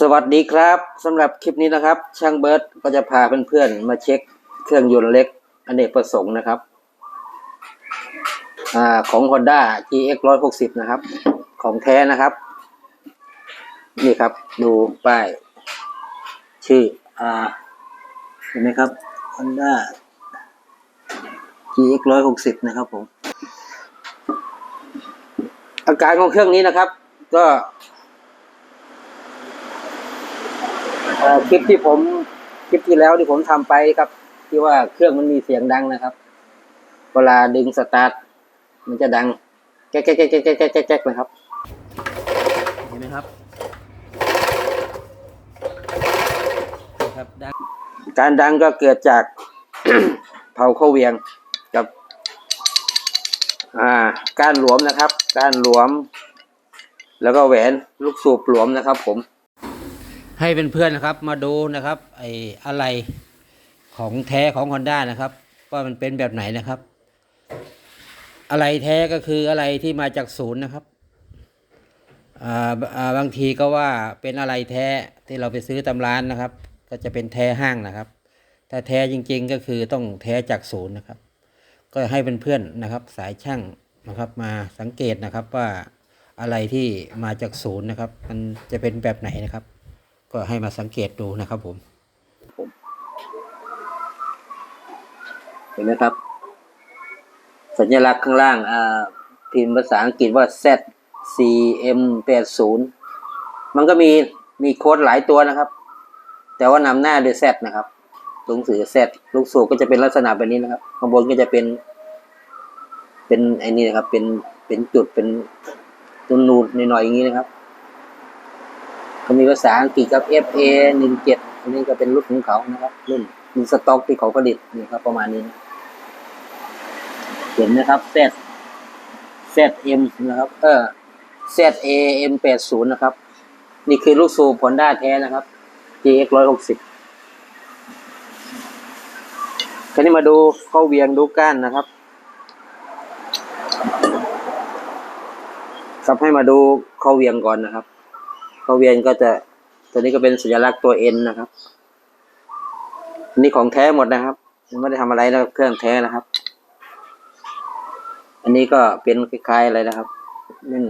สวัสดีครับสำหรับคลิปนี้นะครับ ช่างเบิร์ตก็จะพาเพื่อนๆมาเช็คเครื่องยนต์เล็กอเนกประสงค์นะครับอ่าของ Honda GX 160 นะครับ ของแท้นะครับ นี่ครับดูป้าย ชื่ออ่าเห็นไหมครับ Honda GX 160 นะครับผม อาการของเครื่องนี้นะครับ ก็ คลิปที่ผมคลิปที่แล้วที่ผมทำไปครับ ที่ว่าเครื่องมันมีเสียงดังนะครับ เวลาดึงสตาร์ทมันจะดัง แก๊กแก๊กแก๊กแก๊กแก๊กเลยครับเห็นไหมครับการดังก็เกิดจากเผาข้าวเวียงกับการหลวมนะครับการหลวม แล้วก็แหวนลูกสูบหลวมนะครับ ผม ให้เป็นเพื่อนนะครับมาดูนะครับไอ้อะไรของแท้ของ Honda นะครับว่ามันเป็นแบบไหนนะครับ อะไรแท้ก็คืออะไรที่มาจากศูนย์นะครับอ่าอ่าบางทีก็ว่าเป็นอะไรแท้ที่เราไปซื้อตำร้านนะครับ ก็จะเป็นแท้ห้างนะครับ ถ้าแท้จริงๆก็คือต้องแท้จากศูนย์นะครับ ก็ให้เป็นเพื่อนนะครับ สายช่างนะครับ มาสังเกตนะครับว่าอะไรที่มาจากศูนย์นะครับ มันจะเป็นแบบไหนนะครับ ก็ให้มาสังเกตดูนะครับผมเห็นไหมครับ สัญลักษณ์ข้างล่างอ่าพิมพ์ภาษาอังกฤษว่า Z C M 8 0มันก็มีมีโค้ดหลายตัวนะครับ แต่ว่านำหน้าด้วย Z นะครับลงสือ Z ลูกสูบก็จะเป็นลักษณะแบบนี้นะครับ ข้างบนก็จะเป็น เป็นไอ้นี่นะครับ เป็นเป็นจุดเป็นตุนนูนๆหน่อยๆอย่างนี้นะครับ ก็มีภาษาอังกฤษกับ FA หนึ่งเจ็ดอันนี้ก็เป็นรุ่นของเขานะครับ รุ่นมีสต็อกที่เขาผลิตนี่ครับประมาณนี้นะเห็นนะครับ Z ZM นะครับ เออ ZAM แปดศูนย์นะครับ นี่คือลูกสูบผลด้าแท้นะครับ GX ร้อยหกสิบคราวนี้มาดูเข้าเวียงดูก้านนะครับครับให้มาดูเข้าเวียงก่อนนะครับ เข้าเวียนก็จะตัวนี้ก็เป็นสัญลักษณ์ตัว N นนะครับ นี่ของแท้หมดนะครับไม่ได้ทำอะไรนะเครื่องแท้นะครับ อันนี้ก็เป็นคล้ายๆอะไรนะครับนั่น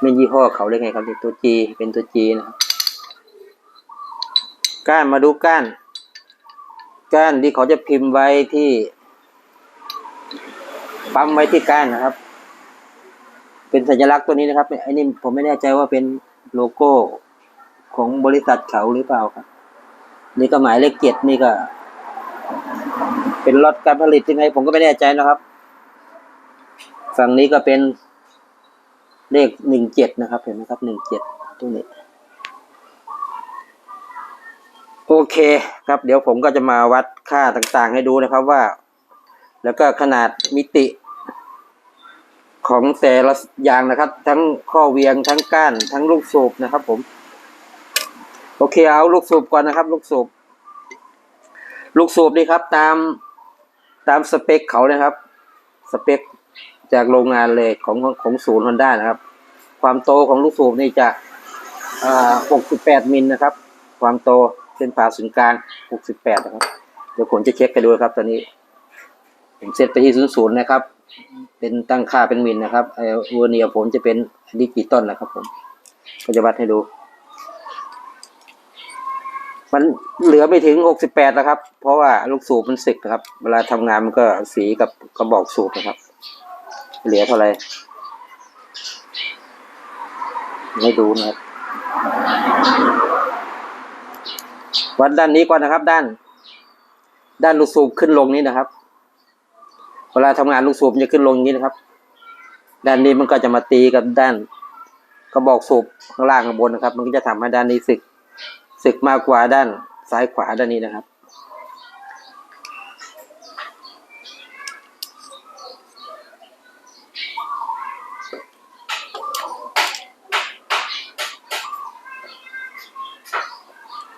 ไม่ยี่ห้อเขาเลยไงครับตัว G เป็นตัว G นะครับ ก้านมาดูก้าน ก้านที่เขาจะพิมพ์ไว้ที่ปั๊มไว้ที่ก้านนะครับ เป็นสัญลักษณ์ตัวนี้นะครับไอ้นี่ผมไม่แน่ใจว่าเป็นโลโก้ของบริษัทเขาหรือเปล่าครับ นี่ก็หมายเลขเจ็ดนี่ก็ เป็นล็อตการผลิตยังไง ผมก็ไม่แน่ใจนะครับ ฝั่งนี้ก็เป็นเลขหนึ่งเจ็ดนะครับ เห็นไหมครับหนึ่งเจ็ดตัวนี้ โอเคครับ เดี๋ยวผมก็จะมาวัดค่าต่างๆ ให้ดูนะครับว่า แล้วก็ขนาดมิติ ของแต่ละอย่างนะครับ ทั้งข้อเวียงทั้งก้านทั้งลูกสูบนะครับ ผม โอเคเอาลูกสูบก่อนนะครับ ลูกสูบลูกสูบนี่ครับ ตามตามสเปคเขานะครับ สเปคจากโรงงานเลยของของศูนย์ฮอนด้านะครับ ความโตของลูกสูบนี่จะ68 มิลนะครับ ความโตเส้นผ่าศูนย์กลาง 68 นะครับ เดี๋ยวผมจะเช็คให้ดูครับ ตอนนี้ ผมเซตไปที่ศูนย์นะครับ เป็นตั้งค่าเป็นมิลนะครับไอ้เวอร์เนียผมจะเป็นดิจิตอลนะครับผมก็จะวัดให้ดู มันเหลือไม่ถึงหกสิบแปดนะครับ เพราะว่าลูกสูบมันสึกนะครับ เวลาทำงานมันก็สีกับกระบอกสูบนะครับ เหลือเท่าไหร่ไม่ดูนะครับวัดด้านนี้ก่อนนะครับ ด้าน ด้านลูกสูบขึ้นลงนี้นะครับ วลาทำงานลูกสูบมันจะขึ้นลงอย่างนี้นะครับ ด้านนี้มันก็จะมาตีกับด้านกระบอกสูบข้างล่างข้างบนนะครับ มันก็จะทำให้ด้านนี้สึกสึกมากกว่าด้านซ้ายขวาด้านนี้นะครับ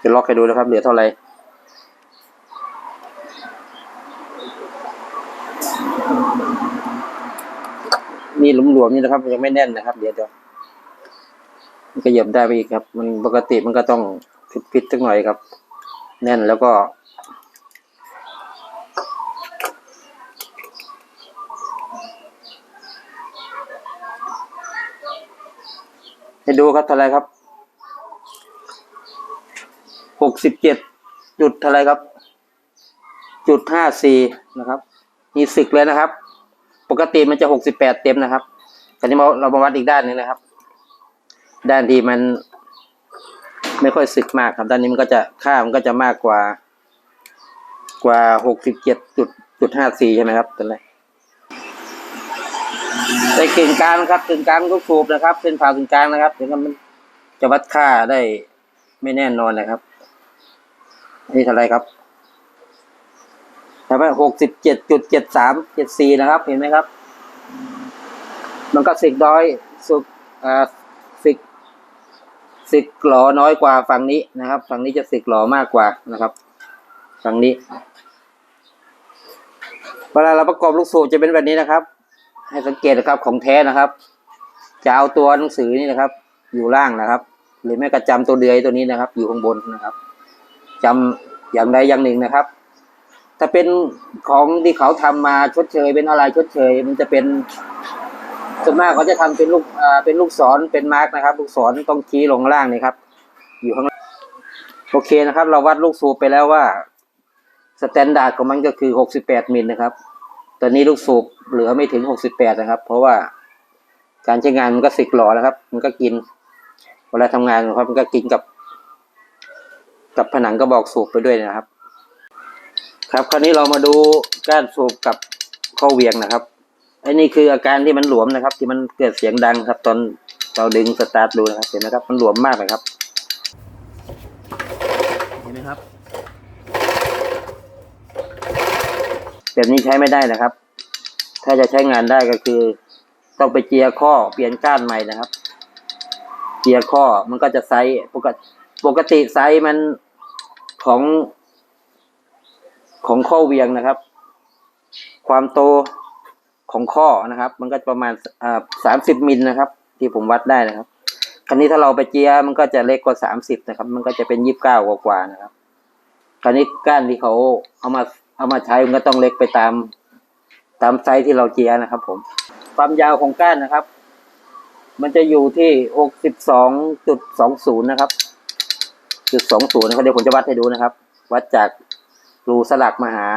จะล็อกให้ดูนะครับ เหลือเท่าไหร่ นี่หลวมๆนี่นะครับ ยังไม่แน่นนะครับ เดี๋ยวเดี๋ยวมันก็เหยียบได้ไปอีกครับ มันปกติมันก็ต้องฟิตๆสักหน่อยครับ แน่นแล้วก็ให้ดูครับเท่าไรครับ หกสิบเจ็ดจุดเท่าไรครับ จุดห้าสี่นะครับ มีสิกเลยนะครับ ปกติมันจะหกสิบแปดเต็มนะครับคราวนี้เราเรามาวัดอีกด้านนึงนะครับ ด้านที่มันไม่ค่อยสึกมากครับด้านนี้มันก็จะค่ามันก็จะมากกว่า กว่าหกสิบเจ็ดจุดจุดห้าสี่ใช่ไหมครับตอนแรกในกึ่งกลางครับกึ่งกลางลูกสูบนะครับเส้นผ่ากึ่งกลางนะครับเดี๋ยวมันจะวัดค่าได้ไม่แน่นอนนะครับ นี่เท่าไรครับ ใช่ไหมหกสิบเจ็ดจุดเจ็ดสามเจ็ดสี่นะครับ เห็นไหมครับ มันก็สิกน้อยสุกอ่าสิกสิกหลอน้อยกว่าฝั่งนี้นะครับ ฝั่งนี้จะสิกหลอมากกว่านะครับ ฝั่งนี้ เวลาเราประกอบลูกสูบจะเป็นแบบนี้นะครับ ให้สังเกตนะครับของแท้นะครับ จะเอาตัวหนังสือนี่นะครับ อยู่ล่างนะครับ หรือแม้กระจำตัวเดือยตัวนี้นะครับ อยู่ข้างบนนะครับจำอย่างใดอย่างหนึ่งนะครับ ถ้าเป็นของที่เขาทำมาชดเชย เป็นอะไรชดเชย มันจะเป็นส่วนมากเขาจะทำเป็นลูกอ่าเป็นลูกศรเป็นมาร์กนะครับ ลูกศรต้องชี้ลงล่างนี่ครับ อยู่ข้างล่างโอเคนะครับ เราวัดลูกสูบไปแล้วว่าสแตนดาร์ดของมันก็คือหกสิบแปดมิลนะครับตอนนี้ลูกสูบเหลือไม่ถึงหกสิบแปดนะครับ เพราะว่าการใช้งานมันก็สิกหล่อแล้วครับ มันก็กิน เวลาทำงานครับมันก็กินกับ กับผนังกระบอกสูบไปด้วยนะครับ ครับคราวนี้เรามาดูก้านสูบกับข้อเหวียงนะครับไอ้นี่คืออาการที่มันหลวมนะครับ ที่มันเกิดเสียงดังครับ ตอนเราดึงสตาร์ทดูนะครับเห็นไหมครับ มันหลวมมากเลยครับเห็นไหมครับแบบนี้ใช้ไม่ได้นะครับ ถ้าจะใช้งานได้ก็คือ ต้องไปเจียร์ข้อเปลี่ยนก้านใหม่นะครับ เจียร์ข้อมันก็จะไซส์ปกติปกติไซส์มันของ ของข้อเวียงนะครับ ความโตของข้อนะครับ มันก็ประมาณอ่าสามสิบมิลนะครับ ที่ผมวัดได้นะครับคราวนี้ถ้าเราไปเจียมันก็จะเล็กกว่าสามสิบนะครับ มันก็จะเป็นยี่สิบเก้ากว่าๆนะครับคราวนี้ก้านที่เขาเอามาเอามาใช้มันก็ต้องเล็กไปตาม ตามไซส์ที่เราเจียนะครับ ผม ความยาวของก้านนะครับ มันจะอยู่ที่หกสิบสองจุดสองศูนย์นะครับจุดสองศูนย์นะครับเดี๋ยวผมจะวัดให้ดูนะครับ วัดจาก รูสลักมาหา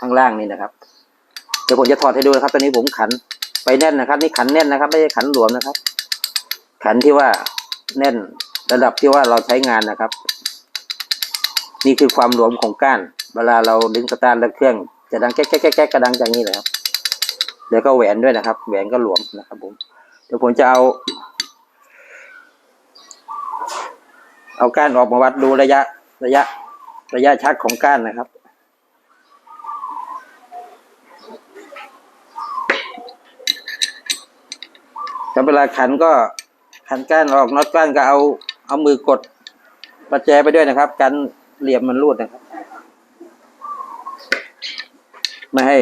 ข้างล่างนี่นะครับเดี๋ยวผมจะถอดให้ดูนะครับตอนนี้ผมขันไปแน่นนะครับ นี่ขันแน่นนะครับ ไม่ใช่ขันหลวมนะครับ ขันที่ว่าแน่นระดับที่ว่าเราใช้งานนะครับ นี่คือความหลวมของก้าน เวลาเราดึงสตาร์ทแล้วเครื่อง จะดังแก๊กแก๊กแก๊กแก๊กกระดังอย่างนี้เลยครับเดี๋ยวก็แหวนด้วยนะครับ แหวนก็หลวมนะครับ ผมเดี๋ยวผมจะเอา เอาก้านออกมาวัดดูระยะ ระยะ ระยะชักของก้านนะครับ ถ้าเวลาขันก็ขันก้านออกน็อตก้านก็เอาเอามือกดประแจไปด้วยนะครับ กันเหลี่ยมมันรูดนะครับ ไม่ให้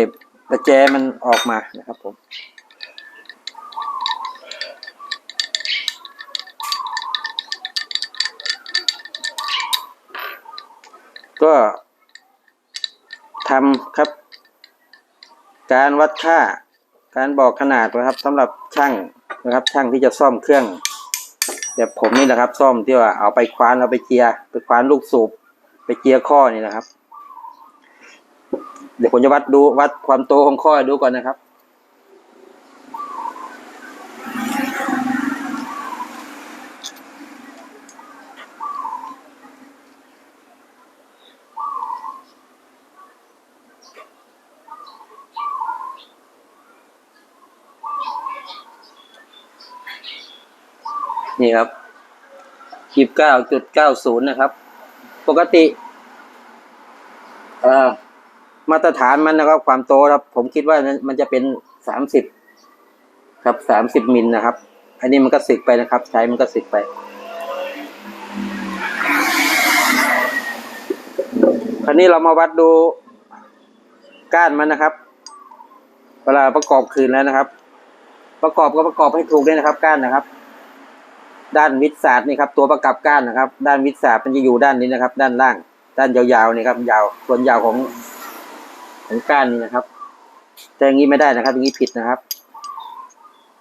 ประแจมันออกมานะครับผมก็ทำครับ การวัดค่าการบอกขนาดนะครับสำหรับช่าง นะครับ ช่างที่จะซ่อมเครื่องแบบผมนี่นะครับ ซ่อมที่ว่าเอาไปคว้านเอาไปเจียร์ไปคว้านลูกสูบไปเจียร์ข้อนี่นะครับ เดี๋ยวผมจะวัดดูวัดความโตของข้อดูก่อนนะครับ นี่ครับยี่สิบเก้าจุดเก้าศูนย์นะครับ ปกติเอ่อมาตรฐานมันนะครับ ความโตครับ ผมคิดว่ามันจะเป็นสามสิบครับสามสิบมิลนะครับ อันนี้มันก็สึกไปนะครับ ใช้มันก็สึกไปคราวนี้เรามาวัดดูก้านมันนะครับ เวลาประกอบคืนแล้วนะครับ ประกอบก็ประกอบให้ถูกด้วยนะครับ ก้านนะครับ ด้านวิทยศาสตร์นี่ครับตัวประกับก้านนะครับ ด้านวิทยศาสตร์มันจะอยู่ด้านนี้นะครับ ด้านล่าง ด้านยาวๆนี่ครับ ยาวส่วนยาวของของก้านนี่นะครับ แต่อย่างนี้ไม่ได้นะครับ อย่างนี้ผิดนะครับ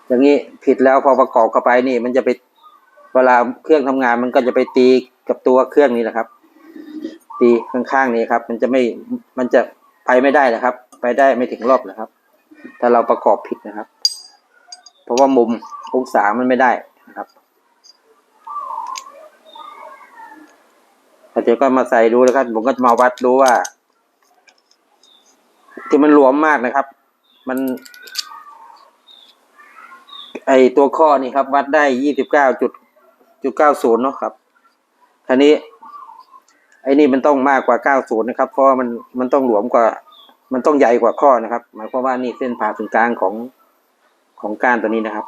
อย่างนี้ผิดแล้วพอประกอบเข้าไปนี่ มันจะไปเวลาเครื่องทำงานมันก็จะไปตีกับตัวเครื่องนี้แหละครับ ตีข้างๆนี้ครับ มันจะไม่มันจะไปไม่ได้นะครับ ไปได้ไม่ถึงรอบนะครับ ถ้าเราประกอบผิดนะครับ เพราะว่ามุมองศามันไม่ได้นะครับเดี๋ยวก็มาใส่ดูแล้วครับ ผมก็จะมาวัดดูว่า ที่มันหลวมมากนะครับ มัน ไอตัวข้อนี่ครับ วัดได้ยี่สิบเก้าจุดจุดเก้าศูนย์เนาะครับทีนี้ ไอ้นี่มันต้องมากกว่าเก้าศูนย์นะครับ เพราะว่ามันมันต้องหลวมกว่า มันต้องใหญ่กว่าข้อนะครับ หมายความว่านี่เส้นผ่าศูนย์กลางของของก้านตัวนี้นะครับ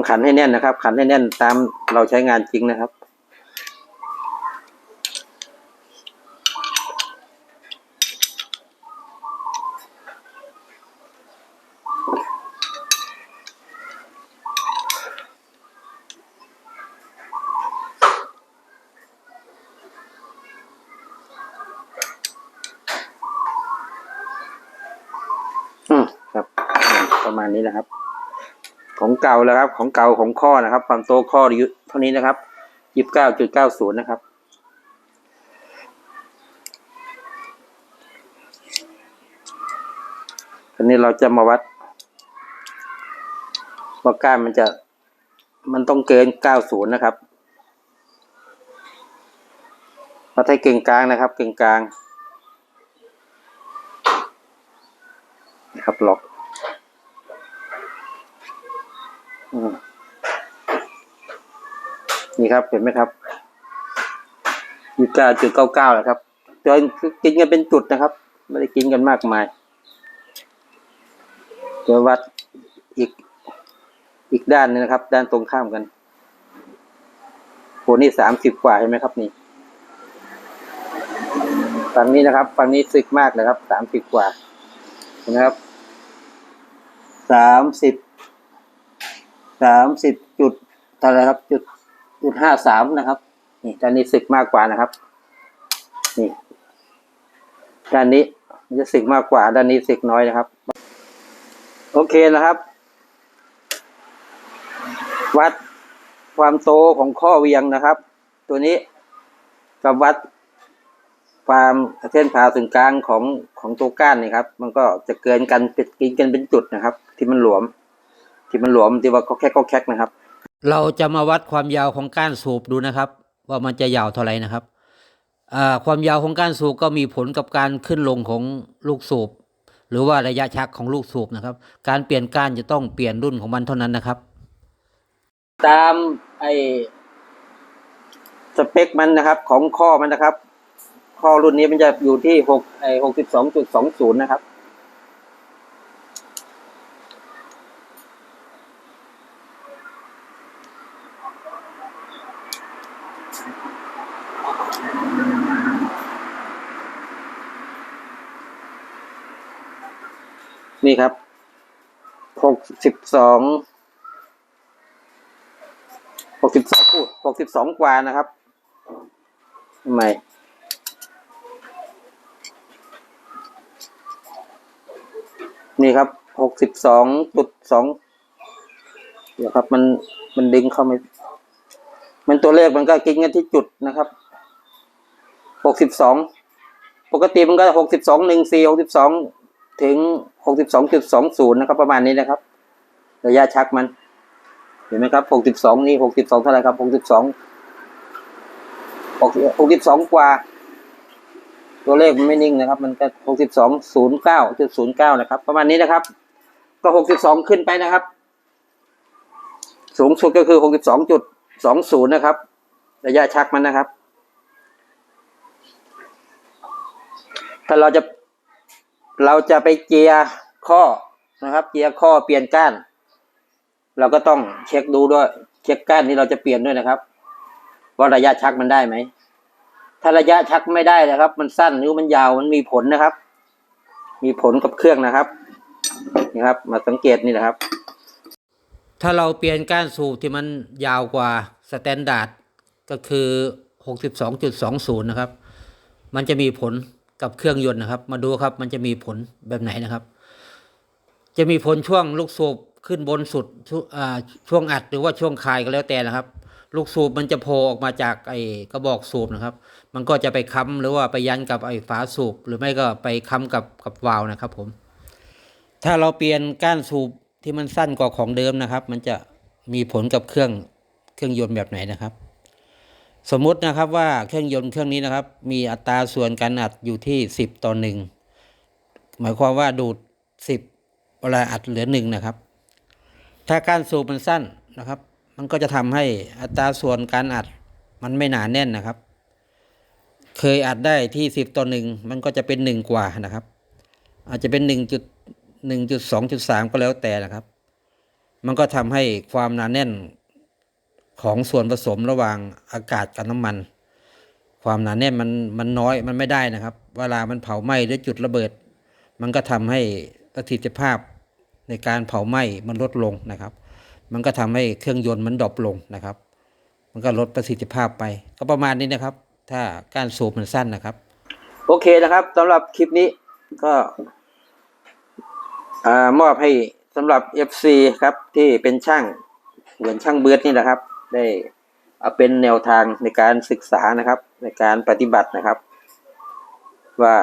ต้องขันให้แน่นนะครับ ขันให้แน่นตามเราใช้งานจริงนะครับอืมครับ ประมาณนี้นะครับ ของเก่าแล้วครับ ของเก่าของข้อนะครับ ความโตข้ออยู่เท่านี้นะครับยี่สิบเก้าจุดเก้าศูนย์นะครับ อันนี้เราจะมาวัดว่าก้านมันจะมันต้องเกินเก้าศูนย์นะครับวัดให้เก่งกลางนะครับ เก่งกลางนะครับล็อก ครับ เห็นไหมครับอยี่เก้าจุดเก้าเก้าแหละครับจนกินกันเป็นจุดนะครับ ไม่ได้กินกันมากมายเดี๋ยววัดอีกอีกด้านนึงนะครับ ด้านตรงข้ามกันโหนี่สามสิบกว่าเห็นไหมครับนี่ฝั่งนี้นะครับฝั่งนี้สึกมากเลยครับสามสิบกว่าเห็นไหมครับสามสิบสามสิบจุดเท่าไรครับจุด จุดห้าสามนะครับ นี่ด้านนี้สึกมากกว่านะครับ นี่ด้านนี้มันจะสึกมากกว่า ด้านนี้สึกน้อยนะครับ โอเคนะครับ วัดความโตของข้อเวียงนะครับ ตัวนี้กับวัดความเส้นผ่าศูนย์กลางของของตัวก้านนี่ครับ มันก็จะเกินกันเป็นกินกันเป็นจุดนะครับ ที่มันหลวม ที่มันหลวมที่ว่าก็แค่ก็แคกนะครับ เราจะมาวัดความยาวของก้านสูบดูนะครับ ว่ามันจะยาวเท่าไหร่นะครับความยาวของก้านสูบก็มีผลกับการขึ้นลงของลูกสูบ หรือว่าระยะชักของลูกสูบนะครับ การเปลี่ยนก้านจะต้องเปลี่ยนรุ่นของมันเท่านั้นนะครับ ตามไอสเปคมันนะครับ ของข้อมันนะครับ ข้อรุ่นนี้มันจะอยู่ที่หกไอหกสิบสองจุดสองศูนย์นะครับ นี่ครับหกสิบสองหกสิบสองพูดหกสิบสองกว่านะครับทำไมนี่ครับหกสิบสองจุดสองเดี๋ยวครับมันมันดึงเข้าไม่มันตัวเลขมันก็กินกันที่จุดนะครับหกสิบสองปกติมันก็หกสิบสองหนึ่งสี่หกสิบสอง ถึงหกสิบสองจุดสองศูนะครับ ประมาณนี้นะครับ ระยะชักมัน เห็นไหมครับหกสิบสองนี่หกสิบสองเท่าไหร่ครับหกสิบสองหกว่า ตัวเลขมันไม่นิ่งนะครับ มันก็หกสิบสองศูนะครับ ประมาณนี้นะครับ ก็หกสิบสองขึ้นไปนะครับ สูงสุดก็คือหกสิบสองจุดสองศูนย์นะครับ ระยะชักมันนะครับ ถ้าเราจะ เราจะไปเจียร์ข้อนะครับ เจียร์ข้อเปลี่ยนก้าน เราก็ต้องเช็คดูด้วย เช็คก้านที่เราจะเปลี่ยนด้วยนะครับ ว่าระยะชักมันได้ไหม ถ้าระยะชักไม่ได้นะครับ มันสั้นหรือมันยาวมันมีผลนะครับ มีผลกับเครื่องนะครับนี่ครับ มาสังเกตนี่นะครับ ถ้าเราเปลี่ยนก้านสูบที่มันยาวกว่าสแตนดาร์ดก็คือ 62.20 นะครับ มันจะมีผล กับเครื่องยนต์นะครับ มาดูครับมันจะมีผลแบบไหนนะครับ จะมีผลช่วงลูกสูบขึ้นบนสุดช,ช่วงอัดหรือว่าช่วงคายก็แล้วแต่นะครับ ลูกสูบมันจะโผล่ออกมาจากไอ้กระบอกสูบนะครับ มันก็จะไปค้ำหรือว่าไปยันกับไอ้ฝาสูบ หรือไม่ก็ไปค้ำกับกับวาล์วนะครับ ผม ถ้าเราเปลี่ยนก้านสูบที่มันสั้นกว่าของเดิมนะครับ มันจะมีผลกับเครื่องเครื่องยนต์แบบไหนนะครับ สมมุตินะครับว่าเครื่องยนต์เครื่องนี้นะครับ มีอัตราส่วนการอัดอยู่ที่สิบต่อหนึ่งหมายความว่าดูดสิบเวลาอัดเหลือหนึ่งนะครับ ถ้าการสูบมันสั้นนะครับ มันก็จะทำให้อัตราส่วนการอัดมันไม่หนาแน่นนะครับ เคยอัดได้ที่สิบต่อหนึ่งมันก็จะเป็นหนึ่งกว่านะครับ อาจจะเป็นหนึ่งจุดหนึ่งจุดสองจุดสามก็แล้วแต่นะครับ มันก็ทำให้ความหนาแน่น ของส่วนผสมระหว่างอากาศกับน้ำมัน ความหนาแน่นมันมันน้อยมันไม่ได้นะครับ เวลามันเผาไหม้หรือจุดระเบิด มันก็ทำให้ประสิทธิภาพในการเผาไหม้มันลดลงนะครับ มันก็ทำให้เครื่องยนต์มันดรอปลงนะครับ มันก็ลดประสิทธิภาพไป ก็ประมาณนี้นะครับ ถ้าการสูบมันสั้นนะครับ โอเคนะครับสำหรับคลิปนี้ก็มอบให้สำหรับ FC ครับที่เป็นช่างเหมือนช่างเบิร์ดนี่แหละครับ ได้เอาเป็นแนวทางในการศึกษานะครับ ในการปฏิบัตินะครับ ว่า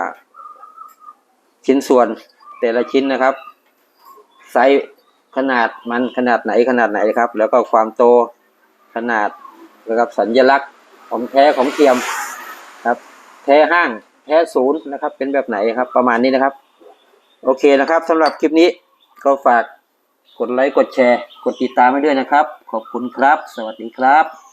ชิ้นส่วนแต่ละชิ้นนะครับ ไซส์ขนาดมันขนาดไหนขนาดไหนครับ แล้วก็ความโตขนาดนะครับสัญลักษณ์ของแท้ของเทียมครับ แท้ห้างแท้ศูนย์นะครับ เป็นแบบไหนครับ ประมาณนี้นะครับ โอเคนะครับสำหรับคลิปนี้ก็ฝาก กดไลค์กดแชร์ กดติดตามไว้ด้วยนะครับ ขอบคุณครับ สวัสดีครับ